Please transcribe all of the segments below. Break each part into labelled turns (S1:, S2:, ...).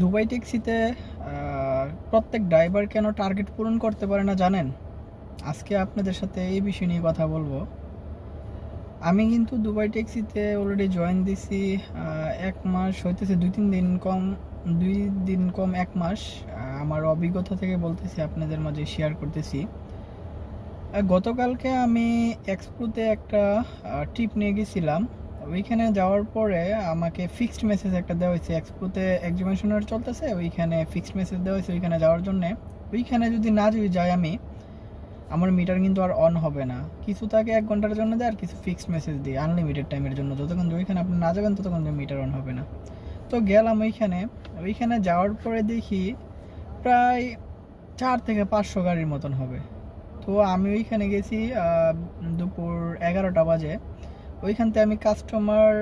S1: Dubai ট্যাক্সিতে প্রত্যেক driver কেন টার্গেট পূরণ করতে পারে না জানেন? আজকে আপনাদের সাথে এই বিষয় নিয়ে কথা বলব। আমি কিন্তু দুবাই ট্যাক্সিতে অলরেডি জয়েন দিছি এক মাস হইতেছে দুই তিন দিন কম, দুই দিন কম এক মাস আমার অভিজ্ঞতা থেকে বলতেছি, আপনাদের মাঝে শেয়ার করতেছি। গতকালকে আমি এক্সপোতে একটা ট্রিপ নিয়ে গেছিলাম। ওইখানে যাওয়ার পরে আমাকে ফিক্সড মেসেজ একটা দেওয়া হয়েছে। এক্সপোতে এক্সিবিশনের চলতেছে, ওইখানে ফিক্সড মেসেজ দেওয়া হয়েছে ওইখানে যাওয়ার জন্যে। ওইখানে যদি না যাই আমি, আমার মিটার কিন্তু আর অন হবে না। কিছু তাকে এক ঘণ্টার জন্য দেয় আর কিছু ফিক্সড মেসেজ দিই আনলিমিটেড টাইমের জন্য। যতক্ষণ ওইখানে আপনি না যাবেন, ততক্ষণ মিটার অন হবে না। তো গেলাম ওইখানে। ওইখানে যাওয়ার পরে দেখি প্রায় চার থেকে পাঁচশো গাড়ির মতন হবে। তো আমি ওইখানে গেছি দুপুর এগারোটা বাজে। ওইখান থেকে আমি কাস্টমার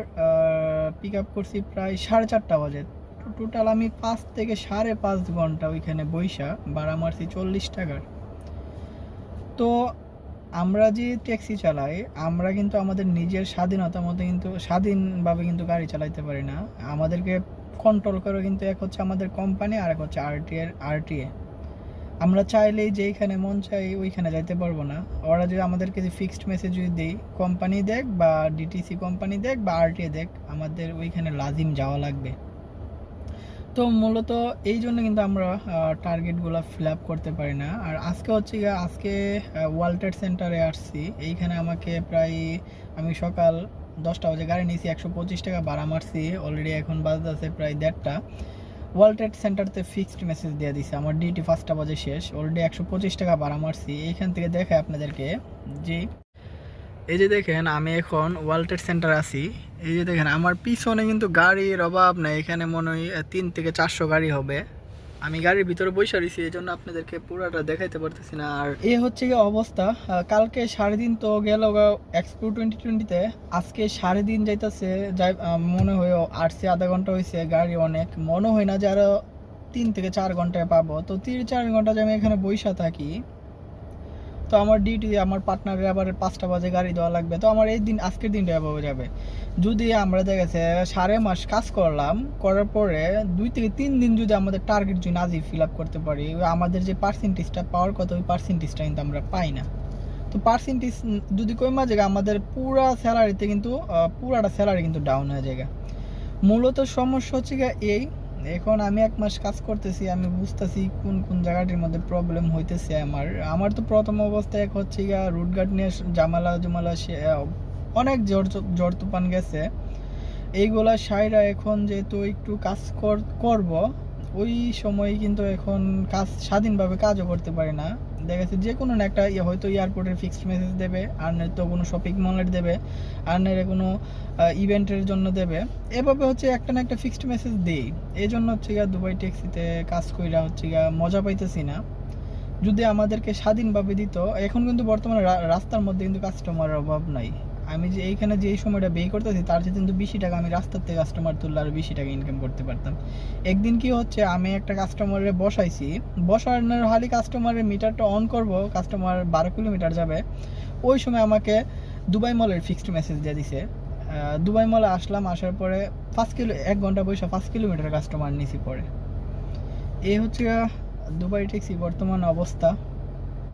S1: পিক আপ করছি প্রায় সাড়ে চারটা বাজে। টোটাল আমি পাঁচ থেকে সাড়ে পাঁচ ঘণ্টা ওইখানে বৈশা ভাড়া মারছি চল্লিশ টাকার। তো আমরা যে ট্যাক্সি চালাই, আমরা কিন্তু আমাদের নিজের স্বাধীনতা মতো কিন্তু স্বাধীনভাবে কিন্তু গাড়ি চালাইতে পারি না। আমাদেরকে কন্ট্রোল করে কিন্তু এক হচ্ছে আমাদের কোম্পানি আর এক হচ্ছে আরটিএর আরটিএ আমরা চাইলেই যেইখানে মন চাই ওইখানে যাইতে পারব না। ওরা যদি আমাদেরকে যে ফিক্সড মেসেজ যদি দেই কোম্পানি দেখ বা ডিটিসি কোম্পানি দেখ বা আরটিএ দেখ, আমাদের ওইখানে লাজিম যাওয়া লাগবে। তো মূলত এই জন্য কিন্তু আমরা টার্গেটগুলো ফিল আপ করতে পারি না। আর আজকে হচ্ছে গিয়ে, আজকে ওয়ার্ল্ড ট্রেড সেন্টারে আসছি। এইখানে আমাকে প্রায়, আমি সকাল দশটা বাজে গাড়ি নিয়েছি, একশো পঁচিশ টাকা ভাড়া মারছি। অলরেডি এখন বাজতে আছে প্রায় দেড়টা। ওয়ার্ল্ড ট্রেড সেন্টারতে ফিক্সড মেসেজ দিয়ে দিছে, আমার ডিউটি ফার্স্টটা বাজে শেষ অলরেডি একশো পঁচিশ টাকা ভাড়া মারছি এইখান থেকে দেখে আপনাদেরকে যে এই যে দেখেন, আমি এখন ওয়ার্ল্ড ট্রেড সেন্টার আছি। এই যে দেখেন, আমার পিছনে কিন্তু গাড়ির অভাব নাই, এখানে মনে হয় তিন থেকে চারশো গাড়ি হবে। আমি গাড়ির ভিতরে বসে রয়েছি, এই জন্য আপনাদেরকে পুরোটা দেখাইতে পারতেছি না। আর এ হচ্ছে কি অবস্থা কালকে সাড়ে দিন তো গেল এক্সপো টোয়েন্টি টোয়েন্টিতে আজকে সাড়ে দিন যাইতেছে, যাই মনে হয় আটছে আধা ঘণ্টা হয়েছে গাড়ি অনেক। মনে হয় না যে আরও তিন থেকে চার ঘন্টায় পাবো। তো তিন চার ঘণ্টা যে আমি এখানে বৈশা থাকি তো আমার ডিউটি আমার পার্টনারের আবার পাঁচটা বাজে গাড়ি দেওয়া লাগবে। তো আমার এই দিন, আজকের দিনটা এভাবে যাবে। যদি আমরা দেখেছে সাড়ে মাস কাজ করলাম, করার পরে দুই থেকে তিন দিন যদি আমাদের টার্গেট যদি না ফিল আপ করতে পারি, আমাদের যে পার্সেন্টেজটা পাওয়ার কথা ওই পার্সেন্টেজটা কিন্তু আমরা পাই না। তো পার্সেন্টেজ যদি কই মাঝে আমাদের পুরা স্যালারিতে কিন্তু পুরাটা স্যালারি কিন্তু ডাউন হয়ে যায় মূলত সমস্যা হচ্ছে এই এখন আমি এক মাস কাজ করতেছি, আমি বুঝতেছি কোন কোন জায়গাটির মধ্যে প্রবলেম হইতেছে আমার। আমার তো প্রথম অবস্থায় এক হচ্ছে গিয়া রুট গার্ড নিয়ে জামালা জুমালা সে অনেক জ্বর জ্বর তুফান গেছে। এইগুলা সাইরা এখন যেহেতু একটু কাজ কর- করব, ওই সময় কিন্তু এখন কাজ স্বাধীনভাবে কাজও করতে পারি না। দেখা যাচ্ছে যে কোনো একটা ইয়ে হয়তো এয়ারপোর্টের ফিক্সড মেসেজ দেবে, আর নয়তো কোনো শপিং মলের দেবে, আর নয় কোনো ইভেন্টের জন্য দেবে। এভাবে হচ্ছে একটা না একটা ফিক্সড মেসেজ দেই। এই জন্য হচ্ছে গিয়া দুবাই ট্যাক্সিতে কাজ কইরা হচ্ছে গিয়া মজা পাইতেছি না। যদি আমাদেরকে স্বাধীনভাবে দিত, এখন কিন্তু বর্তমানে রাস্তার মধ্যে কিন্তু কাস্টমারের অভাব নাই। আমি যে এইখানে যে এই সময়টা ব্যয় করতেছি, তার চেয়ে কিন্তু বেশি টাকা আমি রাস্তার থেকে কাস্টমার তুললে আরও বেশি টাকা ইনকাম করতে পারতাম। একদিন কি হচ্ছে, আমি একটা কাস্টমারে বসাইছি, বসানোর হালি কাস্টমারের মিটারটা অন করব কাস্টমার বারো কিলোমিটার যাবে। ওই সময় আমাকে দুবাই মলের ফিক্সড মেসেজ দিয়ে দিছে। দুবাই মলে আসলাম, আসার পরে পাঁচ কিলো, এক ঘণ্টা বসে পাঁচ কিলোমিটার কাস্টমার নিছি পরে। এই হচ্ছে দুবাই ট্যাক্সি বর্তমান অবস্থা।